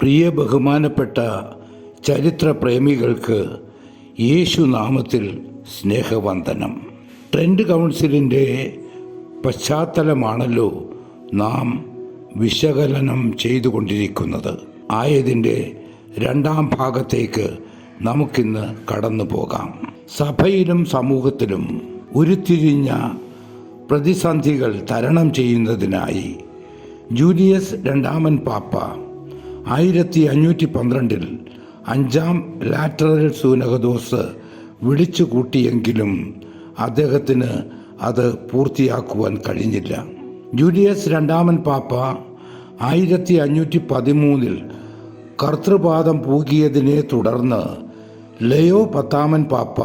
പ്രിയ ബഹുമാനപ്പെട്ട ചരിത്ര ചരിത്രപ്രേമികൾക്ക് യേശുനാമത്തിൽ സ്നേഹവന്ദനം. ട്രെൻഡ് കൗൺസിലിന്റെ പശ്ചാത്തലമാണല്ലോ നാം വിശകലനം ചെയ്തുകൊണ്ടിരിക്കുന്നത്. ആയതിന്റെ രണ്ടാം ഭാഗത്തേക്ക് നമുക്കിന്ന് കടന്നു പോകാം. സഭയിലും സമൂഹത്തിലും ഉരുത്തിരിഞ്ഞ പ്രതിസന്ധികൾ തരണം ചെയ്യുന്നതിനായി ജൂലിയസ് രണ്ടാമൻ പാപ്പ ആയിരത്തി അഞ്ഞൂറ്റി പന്ത്രണ്ടിൽ അഞ്ചാം ലാറ്ററൽ സൂനഹദോസ് വിളിച്ചു കൂട്ടിയെങ്കിലും അദ്ദേഹത്തിന് അത് പൂർത്തിയാക്കുവാൻ കഴിഞ്ഞില്ല. ജൂലിയസ് രണ്ടാമൻ പാപ്പ ആയിരത്തി അഞ്ഞൂറ്റി പതിമൂന്നിൽ കർത്തൃപാദം പൂകിയതിനെ തുടർന്ന് ലയോ പത്താമൻ പാപ്പ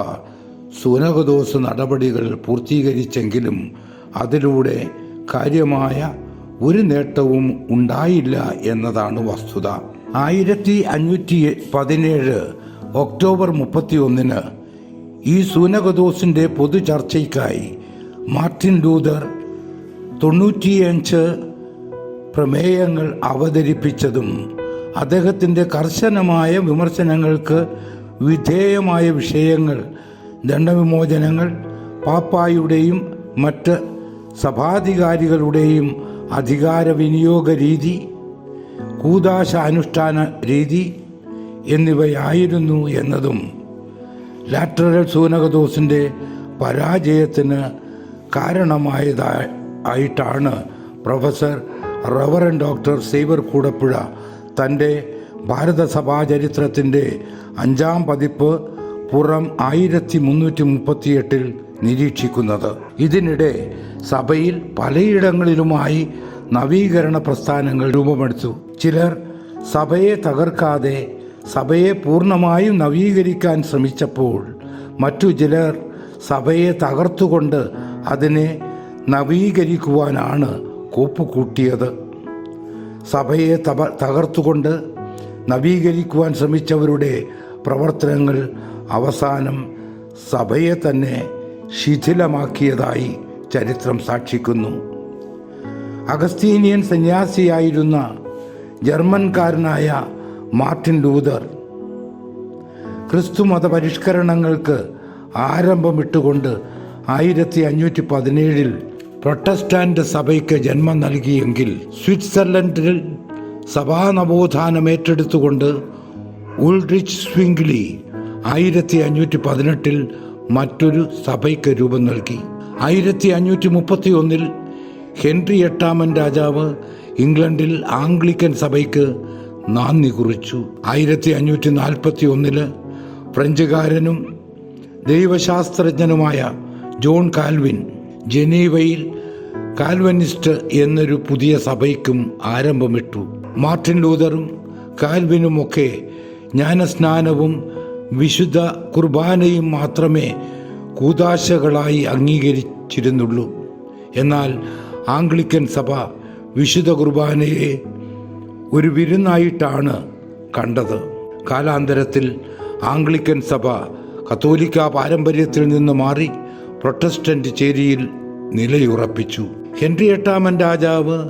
സുനകദോസ് നടപടികൾ പൂർത്തീകരിച്ചെങ്കിലും അതിലൂടെ കാര്യമായ ഒരു നേട്ടവും ഉണ്ടായില്ല എന്നതാണ് വസ്തുത. ആയിരത്തി അഞ്ഞൂറ്റി പതിനേഴ് ഒക്ടോബർ മുപ്പത്തി ഒന്നിന് ഈ സൂനകദോസിന്റെ പൊതു ചർച്ചയ്ക്കായി മാർട്ടിൻ ലൂതർ തൊണ്ണൂറ്റിയഞ്ച് പ്രമേയങ്ങൾ അവതരിപ്പിച്ചതും അദ്ദേഹത്തിന്റെ കർശനമായ വിമർശനങ്ങൾക്ക് വിധേയമായ വിഷയങ്ങൾ ദണ്ഡവിമോചനങ്ങൾ പാപ്പായുടെയും മറ്റ് സഭാധികാരികളുടെയും അധികാര വിനിയോഗ രീതി കൂതാശ അനുഷ്ഠാന രീതി എന്നിവയായിരുന്നു എന്നതും ലാറ്ററൽ സൂനകദോസിന്റെ പരാജയത്തിന് കാരണമായതായിട്ടാണ് professor reverend doctor Xavier Koodapuzha തന്റെ ഭാരതസഭാ ചരിത്രത്തിന്റെ അഞ്ചാം പതിപ്പ് പുറം ആയിരത്തി മുന്നൂറ്റി മുപ്പത്തിയെട്ടിൽ നിരീക്ഷിക്കുന്നത്. ഇതിനിടെ സഭയിൽ പലയിടങ്ങളിലുമായി നവീകരണ പ്രസ്ഥാനങ്ങൾ രൂപമെടുത്തു. ചിലർ സഭയെ തകർക്കാതെ സഭയെ പൂർണമായും നവീകരിക്കാൻ ശ്രമിച്ചപ്പോൾ മറ്റു ചിലർ സഭയെ തകർത്തുകൊണ്ട് അതിനെ നവീകരിക്കുവാനാണ് കൂപ്പുകൂട്ടിയത്. സഭയെ തപ തകർത്തുകൊണ്ട് നവീകരിക്കുവാൻ ശ്രമിച്ചവരുടെ പ്രവർത്തനങ്ങൾ അവസാനം സഭയെ തന്നെ ശിഥിലമാക്കിയതായി ചരിത്രം സാക്ഷിക്കുന്നു. അഗസ്തീനിയൻ സന്യാസിയായിരുന്ന ജർമ്മൻകാരനായ മാർട്ടിൻ ലൂതർ ക്രിസ്തുമത പരിഷ്കരണങ്ങൾക്ക് ആരംഭമിട്ടുകൊണ്ട് ആയിരത്തി അഞ്ഞൂറ്റി പതിനേഴിൽ പ്രൊട്ടസ്റ്റാന്റ് സഭയ്ക്ക് ജന്മം നൽകിയെങ്കിൽ സ്വിറ്റ്സർലൻഡിൽ സഭാനവോത്ഥാനം ഏറ്റെടുത്തുകൊണ്ട് ഉൾറിച്ച് സ്വിംഗ്ലി ആയിരത്തി അഞ്ഞൂറ്റി പതിനെട്ടിൽ മറ്റൊരു സഭയ്ക്ക് രൂപം നൽകി. ആയിരത്തി അഞ്ഞൂറ്റി മുപ്പത്തി ഒന്നിൽ ഹെൻറി എട്ടാമൻ രാജാവ് ഇംഗ്ലണ്ടിൽ ആംഗ്ലിക്കൻ സഭയ്ക്ക് നാന്ദി കുറിച്ചു. ആയിരത്തി അഞ്ഞൂറ്റി നാൽപ്പത്തി ഒന്നിൽ ഫ്രഞ്ചുകാരനും ദൈവശാസ്ത്രജ്ഞനുമായ ജോൺ കാൽവിൻ ജനീവയിൽ കാൽവനിസ്റ്റ് എന്നൊരു പുതിയ സഭയ്ക്കും ആരംഭമിട്ടു. മാർട്ടിൻ ലൂതറും കാൽവിനുമൊക്കെ ജ്ഞാനസ്നാനവും വിശുദ്ധ കുർബാനയും മാത്രമേ കൂതാശകളായി അംഗീകരിച്ചിരുന്നുള്ളൂ. എന്നാൽ ആംഗ്ലിക്കൻ സഭ വിശുദ്ധ കുർബാനയെ ഒരു വിരുന്നായിട്ടാണ് കണ്ടത്. കാലാന്തരത്തിൽ ആംഗ്ലിക്കൻ സഭ കത്തോലിക്ക പാരമ്പര്യത്തിൽ നിന്ന് മാറി പ്രൊട്ടസ്റ്റന്റ് ചേരിയിൽ നിലയുറപ്പിച്ചു. ഹെൻറി എട്ടാമൻ രാജാവ്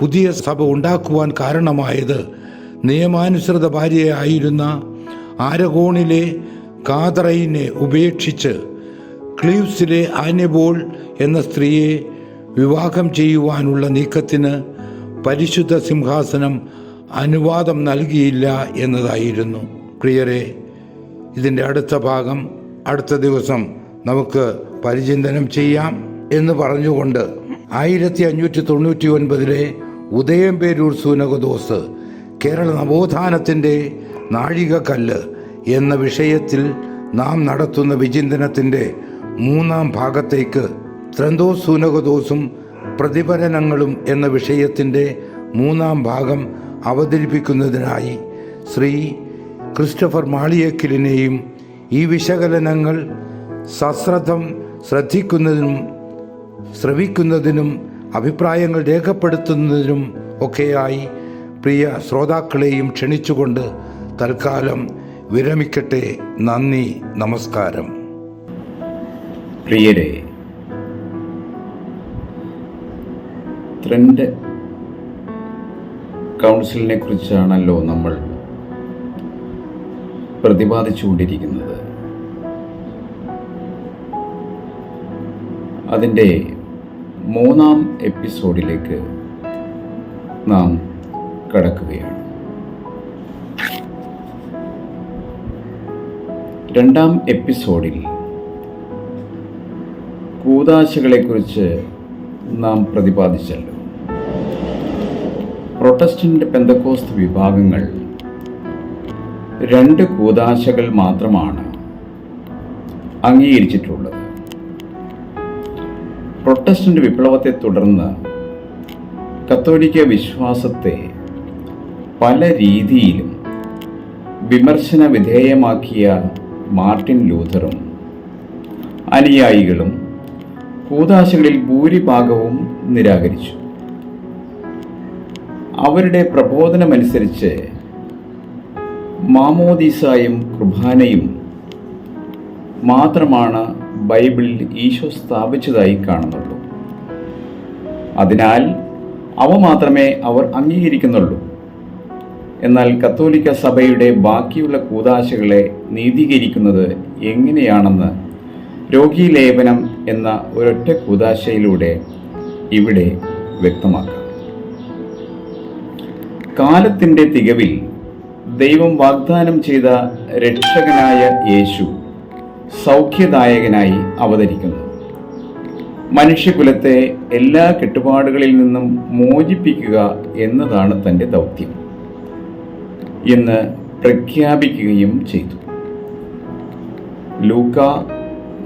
പുതിയ സഭ ഉണ്ടാക്കുവാൻ കാരണമായത് നിയമാനുസൃത ഭാര്യയായിരുന്ന ആരഗോണിലെ കാതറയിനെ ഉപേക്ഷിച്ച് ക്ലീവ്സിലെ ആനബോൾ എന്ന സ്ത്രീയെ വിവാഹം ചെയ്യുവാനുള്ള നീക്കത്തിന് പരിശുദ്ധ സിംഹാസനം അനുവാദം നൽകിയില്ല എന്നതായിരുന്നു. പ്രിയരെ ഇതിന്റെ അടുത്ത ഭാഗം അടുത്ത ദിവസം നമുക്ക് പരിചിന്തനം ചെയ്യാം എന്ന് പറഞ്ഞുകൊണ്ട് ആയിരത്തി അഞ്ഞൂറ്റി തൊണ്ണൂറ്റി ഒൻപതിലെ ഉദയംപേരൂർ സൂനകദോസ് കേരള നവോത്ഥാനത്തിന്റെ നാഴികക്കല്ല് എന്ന വിഷയത്തിൽ നാം നടത്തുന്ന വിചിന്തനത്തിന്റെ മൂന്നാം ഭാഗത്തേക്ക് ത്രന്തോസൂനകദോസും പ്രതിഫലനങ്ങളും എന്ന വിഷയത്തിന്റെ മൂന്നാം ഭാഗം അവതരിപ്പിക്കുന്നതിനായി ശ്രീ ക്രിസ്റ്റഫർ മാളിയക്കിലിനെയും ഈ വിശകലനങ്ങൾ സശ്രദ്ധം ശ്രദ്ധിക്കുന്നതിനും ശ്രവിക്കുന്നതിനും അഭിപ്രായങ്ങൾ രേഖപ്പെടുത്തുന്നതിനും ഒക്കെയായി പ്രിയ ശ്രോതാക്കളെയും ക്ഷണിച്ചുകൊണ്ട് തൽക്കാലം വിരമിക്കട്ടെ. നന്ദി നമസ്കാരം. പ്രിയരെ ട്രെൻഡ് കൗൺസിലിനെ കുറിച്ചാണല്ലോ നമ്മൾ പ്രതിപാദിച്ചുകൊണ്ടിരിക്കുന്നത്. അതിന്റെ മൂന്നാം എപ്പിസോഡിലേക്ക് നാം കടക്കുകയാണ്. രണ്ടാം എപ്പിസോഡിൽ കൂതാശകളെക്കുറിച്ച് നാം പ്രതിപാദിച്ചല്ലോ. പ്രൊട്ടസ്റ്റന്റ് പെന്തക്കോസ്ത് വിഭാഗങ്ങൾ രണ്ട് കൂതാശകൾ മാത്രമാണ് അംഗീകരിച്ചിട്ടുള്ളത്. പ്രൊട്ടസ്റ്റന്റ് വിപ്ലവത്തെ തുടർന്ന് കത്തോലിക്ക വിശ്വാസത്തെ പല രീതിയിലും വിമർശന വിധേയമാക്കിയ മാർട്ടിൻ ലൂഥറും അനുയായികളും കൂതാശകളിൽ ഭൂരിഭാഗവും നിരാകരിച്ചു. അവരുടെ പ്രബോധനമനുസരിച്ച് മാമോദീസായും കുർബാനയും മാത്രമാണ് ബൈബിളിൽ ഈശോ സ്ഥാപിച്ചതായി കാണുന്നുള്ളൂ. അതിനാൽ അവ മാത്രമേ അവർ അംഗീകരിക്കുന്നുള്ളൂ. എന്നാൽ കത്തോലിക്ക സഭയുടെ ബാക്കിയുള്ള കൂതാശകളെ നീതീകരിക്കുന്നത് എങ്ങനെയാണെന്ന് രോഗീലേപനം എന്ന ഒരൊറ്റ കൂതാശയിലൂടെ ഇവിടെ വ്യക്തമാക്കാം. കാലത്തിന്റെ തികവിൽ ദൈവം വാഗ്ദാനം ചെയ്ത രക്ഷകനായ യേശു സൗഖ്യദായകനായി അവതരിക്കുന്നു. മനുഷ്യകുലത്തെ എല്ലാ കെട്ടുപാടുകളിൽ നിന്നും മോചിപ്പിക്കുക എന്നതാണ് തന്റെ ദൗത്യം. എന്ന് പ്രഖ്യാപിക്കുകയും ചെയ്തു. ലൂക്ക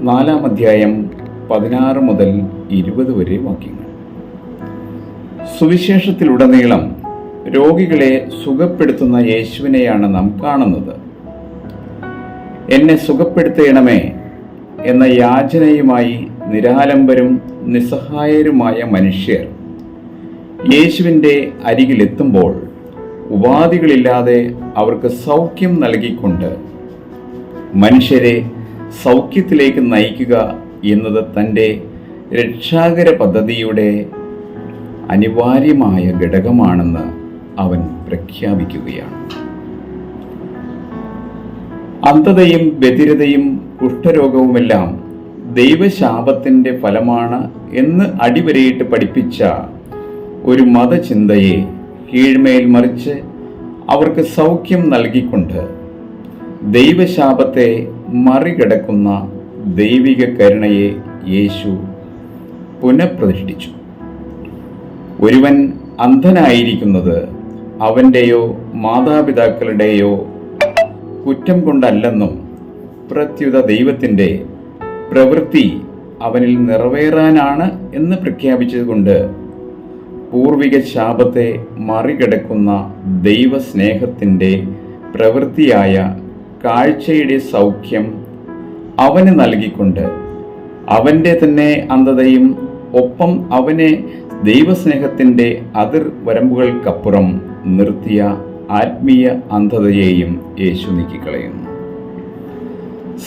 നാലാം അധ്യായം പതിനാറ് മുതൽ ഇരുപത് വരെ വാക്യങ്ങൾ. സുവിശേഷത്തിലുടനീളം രോഗികളെ സുഖപ്പെടുത്തുന്ന യേശുവിനെയാണ് നാം കാണുന്നത്. എന്നെ സുഖപ്പെടുത്തേണമേ എന്ന യാചനയുമായി നിരാലംബരും നിസ്സഹായരുമായ മനുഷ്യർ യേശുവിന്റെ അരികിലെത്തുമ്പോൾ ഉപാധികളില്ലാതെ അവർക്ക് സൗഖ്യം നൽകിക്കൊണ്ട് മനുഷ്യരെ സൗഖ്യത്തിലേക്ക് നയിക്കുക എന്നത് തന്റെ രക്ഷാകര പദ്ധതിയുടെ അനിവാര്യമായ ഘടകമാണെന്ന് അവൻ പ്രഖ്യാപിക്കുകയാണ്. അന്ധതയും വ്യതിരതയും കുഷ്ഠരോഗവുമെല്ലാം ദൈവശാപത്തിന്റെ ഫലമാണ് എന്ന് അടിവരയിട്ട് പഠിപ്പിച്ച ഒരു മതചിന്തയെ കീഴ്മേൽ മറിച്ച് അവർക്ക് സൗഖ്യം നൽകിക്കൊണ്ട് ദൈവശാപത്തെ മറികടക്കുന്ന ദൈവിക കരുണയെ യേശു പുനഃപ്രതിഷ്ഠിച്ചു. ഒരുവൻ അന്ധനായിരിക്കുന്നത് അവന്റെയോ മാതാപിതാക്കളുടെയോ കുറ്റം കൊണ്ടല്ലെന്നും പ്രത്യുത ദൈവത്തിന്റെ പ്രവൃത്തി അവനിൽ നിറവേറാനാണ് എന്ന് പ്രഖ്യാപിച്ചതുകൊണ്ട് പൂർവിക ശാപത്തെ മറികടക്കുന്ന ദൈവസ്നേഹത്തിന്റെ പ്രവൃത്തിയായ കാഴ്ചയുടെ സൗഖ്യം അവന് നൽകിക്കൊണ്ട് അവന്റെ തന്നെ അന്ധതയും ഒപ്പം അവനെ ദൈവസ്നേഹത്തിന്റെ അതിർ വരമ്പുകൾക്കപ്പുറം നിർത്തിയ ആത്മീയ അന്ധതയെയും യേശു നീക്കിക്കളയുന്നു.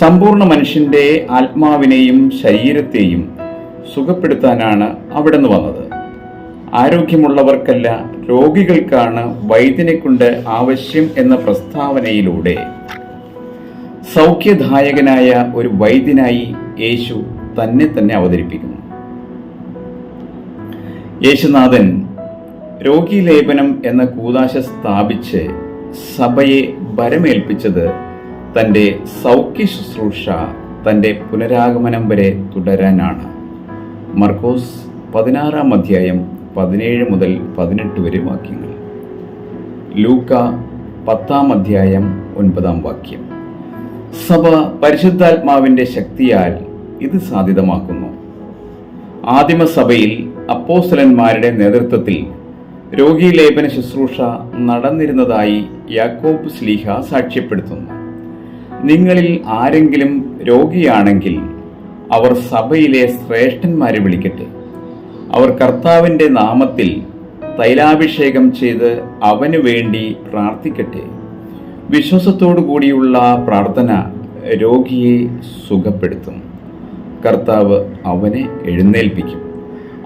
സമ്പൂർണ മനുഷ്യന്റെ ആത്മാവിനെയും ശരീരത്തെയും സുഖപ്പെടുത്താനാണ് അവിടെ നിന്ന് വന്നത്. ആരോഗ്യമുള്ളവർക്കല്ല രോഗികൾക്കാണ് വൈദ്യനെ കൊണ്ട് ആവശ്യം എന്ന പ്രസ്താവനയിലൂടെ. സൗഖ്യദായകനായ ഒരു വൈദ്യനായി യേശു തന്നെ തന്നെ അവതരിപ്പിക്കുന്നു. യേശുനാഥൻ രോഗീലേപനം എന്ന കൂതാശ സ്ഥാപിച്ച് സഭയെ ഭരമേൽപ്പിച്ചത് തന്റെ സൗഖ്യ ശുശ്രൂഷ തന്റെ പുനരാഗമനം വരെ തുടരാനാണ്. മർക്കോസ് പതിനാറാം അധ്യായം പതിനേഴ് മുതൽ പതിനെട്ട് വരെ വാക്യങ്ങൾ. ലൂക്ക പത്താം അധ്യായം ഒൻപതാം വാക്യം. സഭ പരിശുദ്ധാത്മാവിന്റെ ശക്തിയാൽ ഇത് സാധ്യതമാക്കുന്നു. ആദിമസഭയിൽ അപ്പോസ്തലന്മാരുടെ നേതൃത്വത്തിൽ രോഗീലേപന ശുശ്രൂഷ നടന്നിരുന്നതായി യാക്കോബ് സ്ലീഹ സാക്ഷ്യപ്പെടുത്തുന്നു. നിങ്ങളിൽ ആരെങ്കിലും രോഗിയാണെങ്കിൽ അവർ സഭയിലെ ശ്രേഷ്ഠന്മാരെ വിളിക്കട്ടെ. അവർ കർത്താവിന്റെ നാമത്തിൽ തൈലാഭിഷേകം ചെയ്ത് അവനു വേണ്ടി പ്രാർത്ഥിക്കട്ടെ. വിശ്വാസത്തോടു കൂടിയുള്ള പ്രാർത്ഥന രോഗിയെ സുഖപ്പെടുത്തും. കർത്താവ് അവനെ എഴുന്നേൽപ്പിക്കും.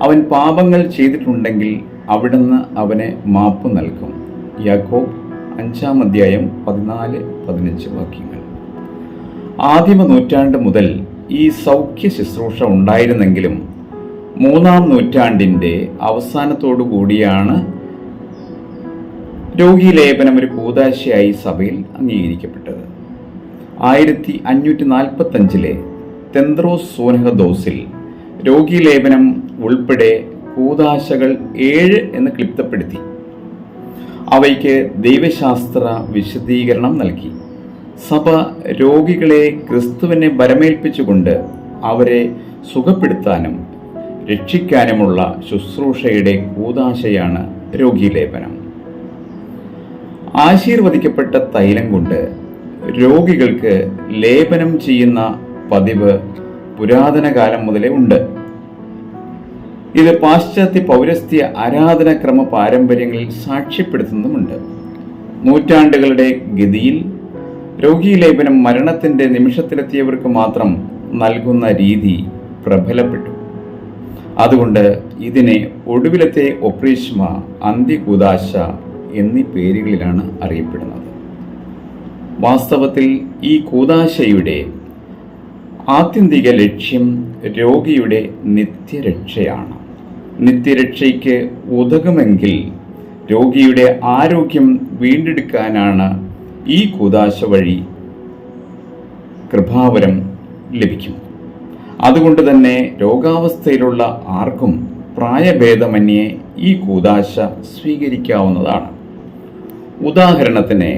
അവൻ പാപങ്ങൾ ചെയ്തിട്ടുണ്ടെങ്കിൽ അവിടുന്ന് അവനെ മാപ്പ് നൽകും. യാക്കോബ് അഞ്ചാം അധ്യായം പതിനാല് പതിനഞ്ച് വാക്യങ്ങൾ. ആദിമ നൂറ്റാണ്ട് മുതൽ ഈ സൗഖ്യ ശുശ്രൂഷ ഉണ്ടായിരുന്നെങ്കിലും മൂന്നാം നൂറ്റാണ്ടിന്റെ അവസാനത്തോടു കൂടിയാണ് രോഗി ലേപനം ഒരു കൂതാശയായി സഭയിൽ അംഗീകരിക്കപ്പെട്ടത്. ആയിരത്തി അഞ്ഞൂറ്റി നാൽപ്പത്തി അഞ്ചിലെ ദോസിൽ സോനഹദോസിൽ രോഗീലേപനം ഉൾപ്പെടെ കൂതാശകൾ ഏഴ് എന്ന് ക്ലിപ്തപ്പെടുത്തി. അവയ്ക്ക് ദൈവശാസ്ത്ര വിശദീകരണം നൽകി. സഭ രോഗികളെ ക്രിസ്തുവിനെ ബരമേൽപ്പിച്ചുകൊണ്ട് അവരെ സുഖപ്പെടുത്താനും രക്ഷിക്കാനുമുള്ള ശുശ്രൂഷയുടെ കൂതാശയാണ് രോഗീലേപനം. ആശീർവദിക്കപ്പെട്ട തൈലം കൊണ്ട് രോഗികൾക്ക് ലേപനം ചെയ്യുന്ന പതിവ് പുരാതന കാലം മുതലേ ഉണ്ട്. ഇത് പാശ്ചാത്യ പൗരസ്ത്യ ആരാധനാക്രമ പാരമ്പര്യങ്ങളിൽ സാക്ഷ്യപ്പെടുത്തുന്നുമുണ്ട്. നൂറ്റാണ്ടുകളുടെ ഗതിയിൽ രോഗീലേപനം മരണത്തിന്റെ നിമിഷത്തിലെത്തിയവർക്ക് മാത്രം നൽകുന്ന രീതി പ്രബലപ്പെട്ടു. അതുകൊണ്ട് ഇതിനെ ഒടുവിലത്തെ ഒപ്രീഷ്മ അന്തികുദാശ എന്നീ പേരുകളിലാണ് അറിയപ്പെടുന്നത്. വാസ്തവത്തിൽ ഈ കൂദാശയുടെ ആത്യന്തിക ലക്ഷ്യം രോഗിയുടെ നിത്യരക്ഷയാണ്. നിത്യരക്ഷയ്ക്ക് ഉതകുമെങ്കിൽ രോഗിയുടെ ആരോഗ്യം വീണ്ടെടുക്കാനാണ് ഈ കൂദാശ വഴി കൃപാവരം ലഭിക്കും. അതുകൊണ്ട് തന്നെ രോഗാവസ്ഥയിലുള്ള ആർക്കും പ്രായഭേദമന്യേ ഈ കൂതാശ സ്വീകരിക്കാവുന്നതാണ്. ഉദാഹരണത്തിന്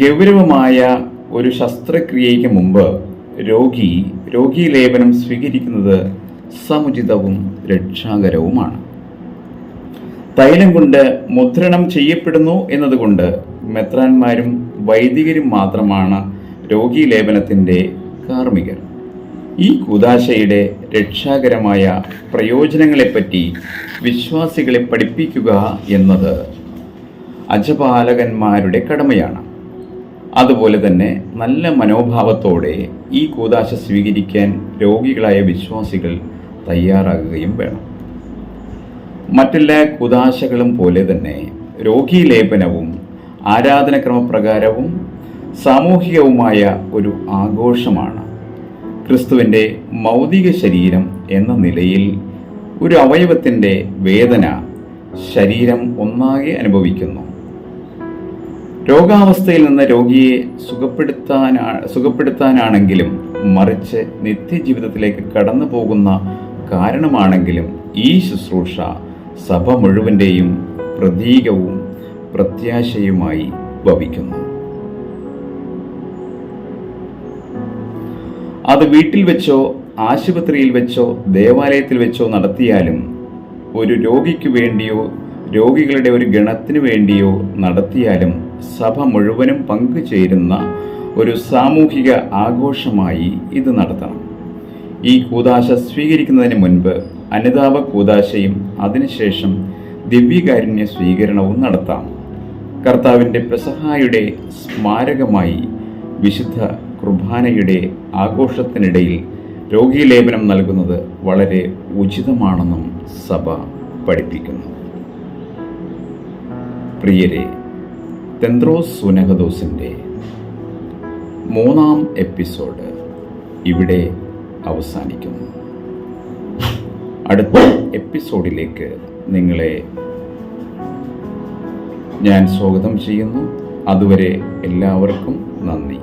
ഗൗരവമായ ഒരു ശസ്ത്രക്രിയയ്ക്ക് മുമ്പ് രോഗി രോഗീലേപനം സ്വീകരിക്കുന്നത് സമുചിതവും രക്ഷാകരവുമാണ്. തൈലം കൊണ്ട് മുദ്രണം ചെയ്യപ്പെടുന്നു എന്നതുകൊണ്ട് മെത്രാന്മാരും വൈദികരും മാത്രമാണ് രോഗീലേപനത്തിന്റെ കാർമ്മികർ. ഈ കുദാശയുടെ രക്ഷാകരമായ പ്രയോജനങ്ങളെപ്പറ്റി വിശ്വാസികളെ പഠിപ്പിക്കുക എന്നത് അജപാലകന്മാരുടെ കടമയാണ്. അതുപോലെ തന്നെ നല്ല മനോഭാവത്തോടെ ഈ കൂതാശ സ്വീകരിക്കാൻ രോഗികളായ വിശ്വാസികൾ തയ്യാറാകുകയും വേണം. മറ്റെല്ലാ കുതാശകളും പോലെ തന്നെ രോഗീലേപനവും ആരാധനക്രമപ്രകാരവും സാമൂഹികവുമായ ഒരു ആഘോഷമാണ്. ക്രിസ്തുവിന്റെ മൗതിക ശരീരം എന്ന നിലയിൽ ഒരു അവയവത്തിന്റെ വേദന ശരീരം ഒന്നാകെ അനുഭവിക്കുന്നു. രോഗാവസ്ഥയിൽ നിന്ന് രോഗിയെ സുഖപ്പെടുത്താനാ സുഖപ്പെടുത്താനാണെങ്കിലും മറിച്ച് നിത്യജീവിതത്തിലേക്ക് കടന്നു പോകുന്ന കാരണമാണെങ്കിലും ഈ ശുശ്രൂഷ സഭ മുഴുവന്റെയും പ്രതീകവും പ്രത്യാശയുമായി ഭവിക്കുന്നു. അത് വീട്ടിൽ വെച്ചോ ആശുപത്രിയിൽ വെച്ചോ ദേവാലയത്തിൽ വെച്ചോ നടത്തിയാലും ഒരു രോഗിക്ക് വേണ്ടിയോ രോഗികളുടെ ഒരു ഗണത്തിനു വേണ്ടിയോ നടത്തിയാലും സഭ മുഴുവനും പങ്കുചേരുന്ന ഒരു സാമൂഹിക ആഘോഷമായി ഇത് നടത്തണം. ഈ കൂതാശ സ്വീകരിക്കുന്നതിന് മുൻപ് അനുതാപ കൂതാശയും അതിനുശേഷം ദിവ്യകാരുണ്യ സ്വീകരണവും നടത്താം. കർത്താവിന്റെ പെസഹായുടെ സ്മാരകമായി വിശുദ്ധ കുർബാനയുടെ ആഘോഷത്തിനിടയിൽ രോഗീലേപനം നൽകുന്നത് വളരെ ഉചിതമാണെന്നും സഭ പഠിപ്പിക്കുന്നു. പ്രിയരെ തെന്ത്രോസ് സുനഹദോസിന്റെ മൂന്നാം എപ്പിസോഡ് ഇവിടെ അവസാനിക്കുന്നു. അടുത്ത എപ്പിസോഡിലേക്ക് നിങ്ങളെ ഞാൻ സ്വാഗതം ചെയ്യുന്നു. അതുവരെ എല്ലാവർക്കും നന്ദി.